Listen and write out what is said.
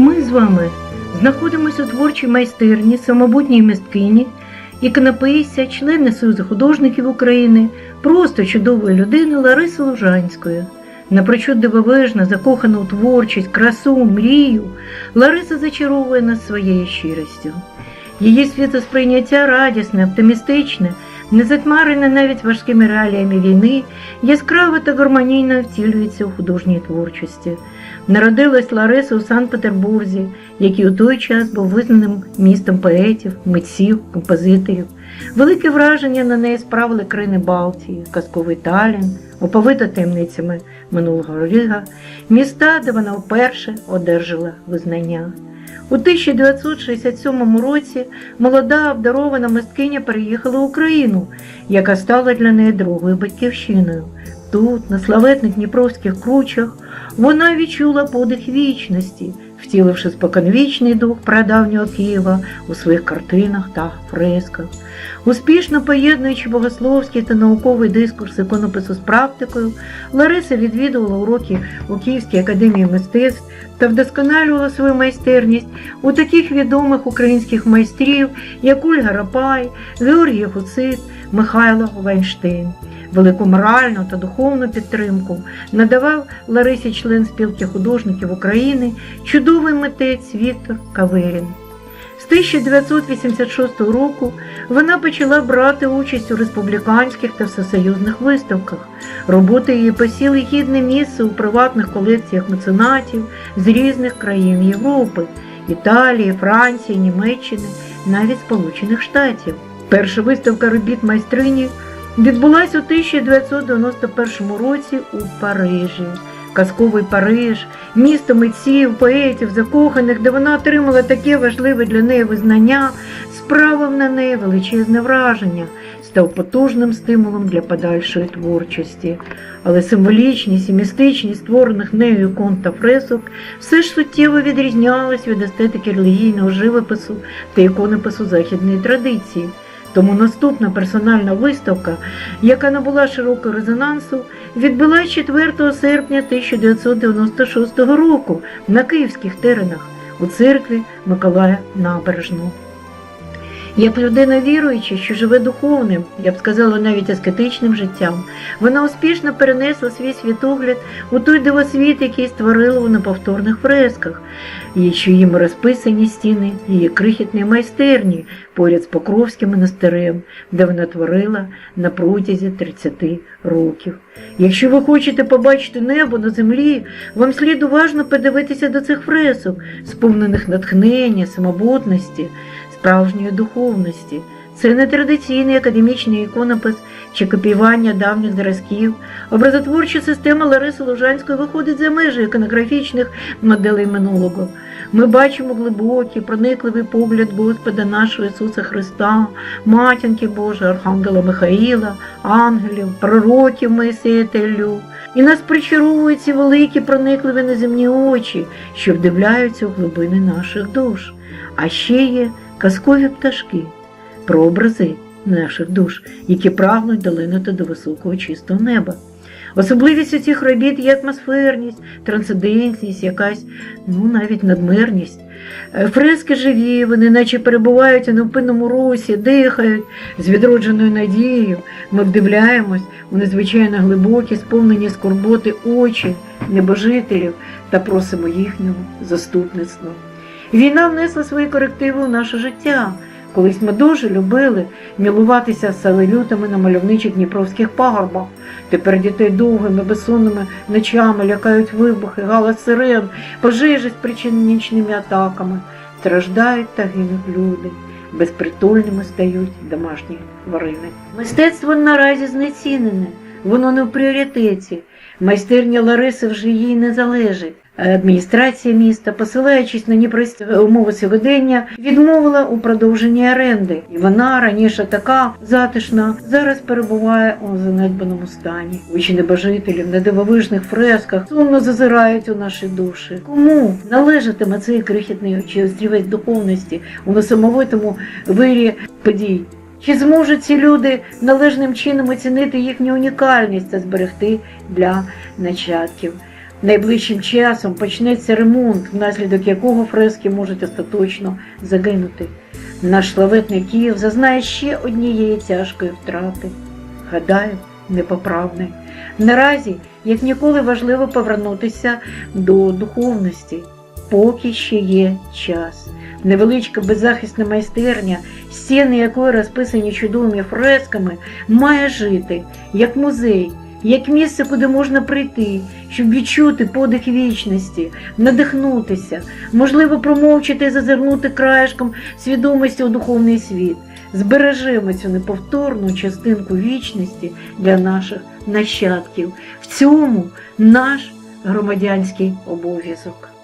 Ми з вами знаходимося у творчій майстерні самобутній мисткині, іконописця, члени Союзу художників України, просто чудової людини Лариси Лужанської. Напрочуд дивовижна, закохана у творчість, красу, мрію, Лариса зачаровує нас своєю щирістю. Її світосприйняття радісне, оптимістичне, не затьмарене навіть важкими реаліями війни, яскраво та гармонійно втілюється у художній творчості. Народилась Лариса у Санкт-Петербурзі, який у той час був визнаним містом поетів, митців, композиторів. Велике враження на неї справили країни Балтії, казковий Талін, оповита таємницями минулого Ріга, міста, де вона вперше одержала визнання. У 1967 році молода обдарована мисткиня переїхала в Україну, яка стала для неї другою батьківщиною. Тут, на славетних дніпровських кручах, вона відчула подих вічності, втіливши споконвічний дух прадавнього Києва у своїх картинах та фресках. Успішно поєднуючи богословський та науковий дискурс іконопису з практикою, Лариса відвідувала уроки у Київській академії мистецтв та вдосконалювала свою майстерність у таких відомих українських майстрів, як Ольга Рапай, Георгій Гуцит, Михайло Вайнштейн. Велику моральну та духовну підтримку надавав Ларисі член спілки художників України, чудовий митець Віктор Каверін. З 1986 року вона почала брати участь у республіканських та всесоюзних виставках. Роботи її посіли гідне місце у приватних колекціях меценатів з різних країн Європи, Італії, Франції, Німеччини, навіть Сполучених Штатів. Перша виставка робіт майстрині відбулась у 1991 році у Парижі. Казковий Париж, місто митців, поетів, закоханих, де вона отримала таке важливе для неї визнання, справив на неї величезне враження, став потужним стимулом для подальшої творчості. Але символічність і містичність створених нею ікон та фресок все ж суттєво відрізнялась від естетики релігійного живопису та іконопису західної традиції. Тому наступна персональна виставка, яка набула широкого резонансу, відбулась 4 серпня 1996 року на київських теренах у церкві Миколая Набережного. Як людина віруюча, що живе духовним, я б сказала навіть аскетичним життям, вона успішно перенесла свій світогляд у той дивосвіт, який створила у неповторних фресках, і що їм розписані стіни її крихітної майстерні поряд з Покровським монастирем, де вона творила на протязі 30 років. Якщо ви хочете побачити небо на землі, вам слід уважно подивитися до цих фресок, сповнених натхнення, самобутності, справжньої духовності. Це не традиційний академічний іконопис чи копіювання давніх зразків. Образотворча система Лариси Лужанської виходить за межі іконографічних моделей минулого. Ми бачимо глибокий, проникливий погляд Господа нашого Ісуса Христа, матінки Божої, Архангела Михаїла, ангелів, пророків Моїсея та Іллю. І нас причаровують ці великі проникливі неземні очі, що вдивляються у глибини наших душ. А ще є казкові пташки, прообрази наших душ, які прагнуть долинути до високого чистого неба. Особливістю цих робіт є атмосферність, трансцендентність, якась, ну навіть надмирність. Е, Фрески живі, вони наче перебувають у невпинному русі, дихають з відродженою надією. Ми вдивляємось у незвичайно глибокі, сповнені скорботи очі небожителів та просимо їхнього заступництва. Війна внесла свої корективи у наше життя. Колись ми дуже любили мілуватися салютами на мальовничих дніпровських пагорбах. Тепер дітей довгими, безсонними ночами лякають вибухи, галас сирен, пожежі спричинені нічними атаками. Страждають та гинуть люди. Безпритульними стають домашні тварини. Мистецтво наразі знецінене, воно не в пріоритеті. Майстерня Лариси вже їй не залежить. Адміністрація міста, посилаючись на непрості умови сьогодення, відмовила у продовженні оренди, і вона раніше така затишна, зараз перебуває у занедбаному стані. Очі небожителів на дивовижних фресках сумно зазирають у наші душі. Кому належатиме цей крихітний чи острівець духовності у несамовитому вирі подій? Чи зможуть ці люди належним чином оцінити їхню унікальність та зберегти для нащадків? Найближчим часом почнеться ремонт, внаслідок якого фрески можуть остаточно загинути. Наш славетний Київ зазнає ще однієї тяжкої втрати. Гадаю, непоправної. Наразі, як ніколи, важливо повернутися до духовності, поки ще є час. Невеличка беззахисна майстерня, стіни якої розписані чудовими фресками, має жити як музей, як місце, куди можна прийти, щоб відчути подих вічності, надихнутися, можливо, промовчати і зазирнути краєшком свідомості у духовний світ. Збережемо цю неповторну частинку вічності для наших нащадків. В цьому наш громадянський обов'язок.